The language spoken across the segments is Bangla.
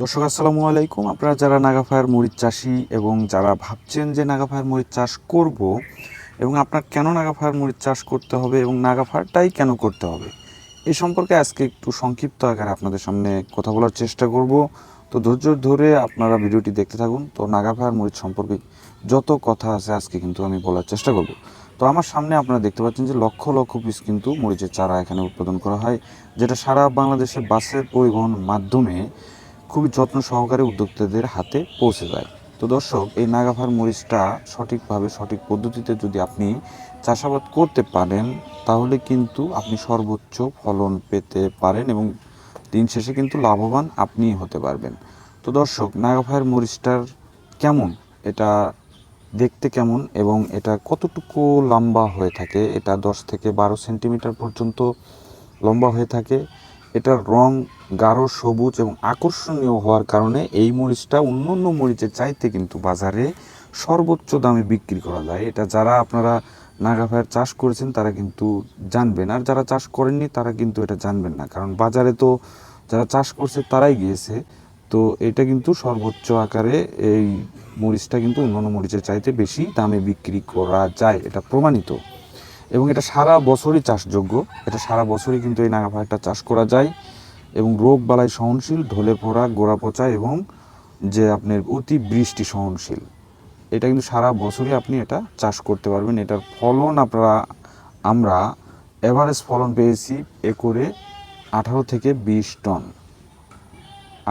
দর্শক, আসসালামু আলাইকুম। আপনারা যারা নাগাফায়ার মরিচ চাষি এবং যারা ভাবছেন যে নাগাফায়ার মরিচ চাষ করব এবং আপনার কেন নাগাফায়ার মরিচ চাষ করতে হবে এবং নাগাফায়ারটাই কেন করতে হবে এই সম্পর্কে আজকে একটু সংক্ষিপ্ত আকারে আপনাদের সামনে কথা বলার চেষ্টা করব। তো ধৈর্য ধরে আপনারা ভিডিওটি দেখতে থাকুন। তো নাগাফায়ার মরিচ সম্পর্কে যত কথা আছে আজকে কিন্তু আমি বলার চেষ্টা করব। তো আমার সামনে আপনারা দেখতে পাচ্ছেন যে লক্ষ লক্ষ পিস কিন্তু মরিচের চারা এখানে উৎপাদন করা হয়, যেটা সারা বাংলাদেশে বাসের পরিবহন মাধ্যমে খুবই যত্ন সহকারে উদ্যোক্তাদের হাতে পৌঁছে যায়। তো দর্শক, এই নাগাফার মরিচটা সঠিকভাবে, সঠিক পদ্ধতিতে যদি আপনি চাষাবাদ করতে পারেন, তাহলে কিন্তু আপনি সর্বোচ্চ ফলন পেতে পারেন এবং দিন শেষে কিন্তু লাভবান আপনিই হতে পারবেন। তো দর্শক নাগাফায়ের মরিচটার কেমন? এটা দেখতে কেমন এবং এটা কতটুকু লম্বা হয়ে থাকে? এটা দশ থেকে বারো সেন্টিমিটার পর্যন্ত লম্বা হয়ে থাকে। এটার রং গাঢ়, সবুজ এবং আকর্ষণীয় হওয়ার কারণে এই মরিচটা অন্য অন্য মরিচের চাইতে কিন্তু বাজারে সর্বোচ্চ দামে বিক্রি করা যায়। এটা যারা আপনারা নাগাফায়ার চাষ করেছেন, তারা কিন্তু জানবেন। আর যারা চাষ করেননি, তারা কিন্তু এটা জানবেন না। কারণ বাজারে তো যারা চাষ করছে, তারাই গিয়েছে। তো এটা কিন্তু সর্বোচ্চ আকারে এই মরিচটা কিন্তু অন্যান্য মরিচের চাইতে বেশি দামে বিক্রি করা যায়। এটা প্রমাণিত। এবং এটা সারা বছরই চাষযোগ্য। এটা সারা বছরই কিন্তু এই নাগাফায়ারটা চাষ করা যায় এবং রোগ বালাই সহনশীল, ঢলে পড়া, গোড়া পচা এবং যে আপনার অতি বৃষ্টি সহনশীল। এটা কিন্তু সারা বছরই আপনি এটা চাষ করতে পারবেন। এটার ফলন আপনারা, আমরা এভারেজ ফলন পেয়েছি একরে আঠারো থেকে বিশ টন।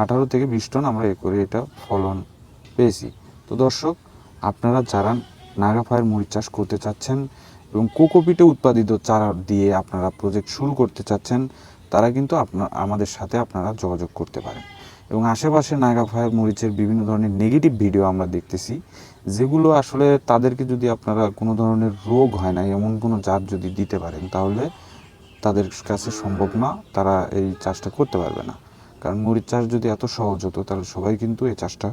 আঠারো থেকে বিশ টন আমরা একরে এটা ফলন পেয়েছি। তো দর্শক, আপনারা যারা নাগাফায়ের মরিচ চাষ করতে চাচ্ছেন এবং কোকোপিটে উৎপাদিত চারা দিয়ে আপনারা প্রজেক্ট শুরু করতে চাচ্ছেন, তারা কিন্তু আপনার, আমাদের সাথে আপনারা যোগাযোগ করতে পারেন। এবং আশেপাশে নাগাফায়ার মরিচের বিভিন্ন ধরনের নেগেটিভ ভিডিও আমরা দেখতেছি, যেগুলো আসলে তাদেরকে যদি আপনারা কোনো ধরনের রোগ হয় না, এমন কোনো জাত যদি দিতে পারেন, তাহলে তাদের কাছে সম্ভব না, তারা এই চাষটা করতে পারবে না। কারণ মরিচ চাষ যদি এত সহজ হতো, তাহলে সবাই কিন্তু এই চাষটা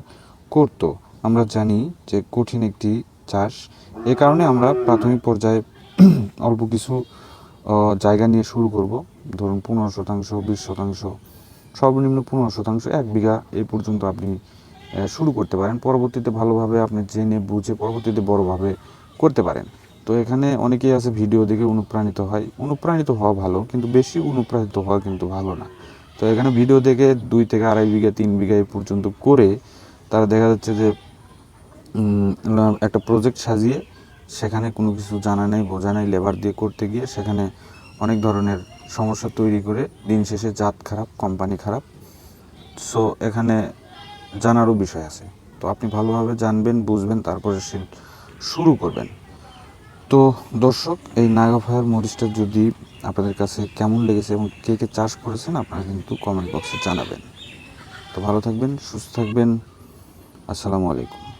করতো। আমরা জানি যে কঠিন একটি চাষ, এ কারণে আমরা প্রাথমিক পর্যায়ে অল্প কিছু জায়গা নিয়ে শুরু করব। ধরুন পনেরো শতাংশ, বিশ শতাংশ, সর্বনিম্ন পনেরো শতাংশ, এক বিঘা এই পর্যন্ত আপনি শুরু করতে পারেন। পরবর্তীতে ভালোভাবে আপনি জেনে, বুঝে, পরবর্তীতে বড়ভাবে করতে পারেন। তো এখানে অনেকেই আছে ভিডিও দেখে অনুপ্রাণিত হয়। অনুপ্রাণিত হওয়া ভালো, কিন্তু বেশি অনুপ্রাণিত হওয়া কিন্তু ভালো না। তো এখানে ভিডিও দেখে দুই থেকে আড়াই বিঘা, তিন বিঘা পর্যন্ত করে তারা দেখা যাচ্ছে যে একটা প্রজেক্ট সাজিয়ে সেখানে কোনো কিছু জানা নেই, বোঝা নেই লেবার দিয়ে করতে গিয়ে সেখানে অনেক ধরনের সমস্যা তৈরি করে দিন শেষে জাত খারাপ কোম্পানি খারাপ। সো এখানে জানারও বিষয় আছে। তো আপনি ভালোভাবে জানবেন, বুঝবেন, তারপরে সে শুরু করবেন। তো দর্শক, এই নাগাফায়ার মরিচটা যদি আপনাদের কাছে কেমন লেগেছে এবং কে কে চাষ করেছেন, আপনারা কিন্তু কমেন্ট বক্সে জানাবেন। তো ভালো থাকবেন, সুস্থ থাকবেন। আসসালামু আলাইকুম।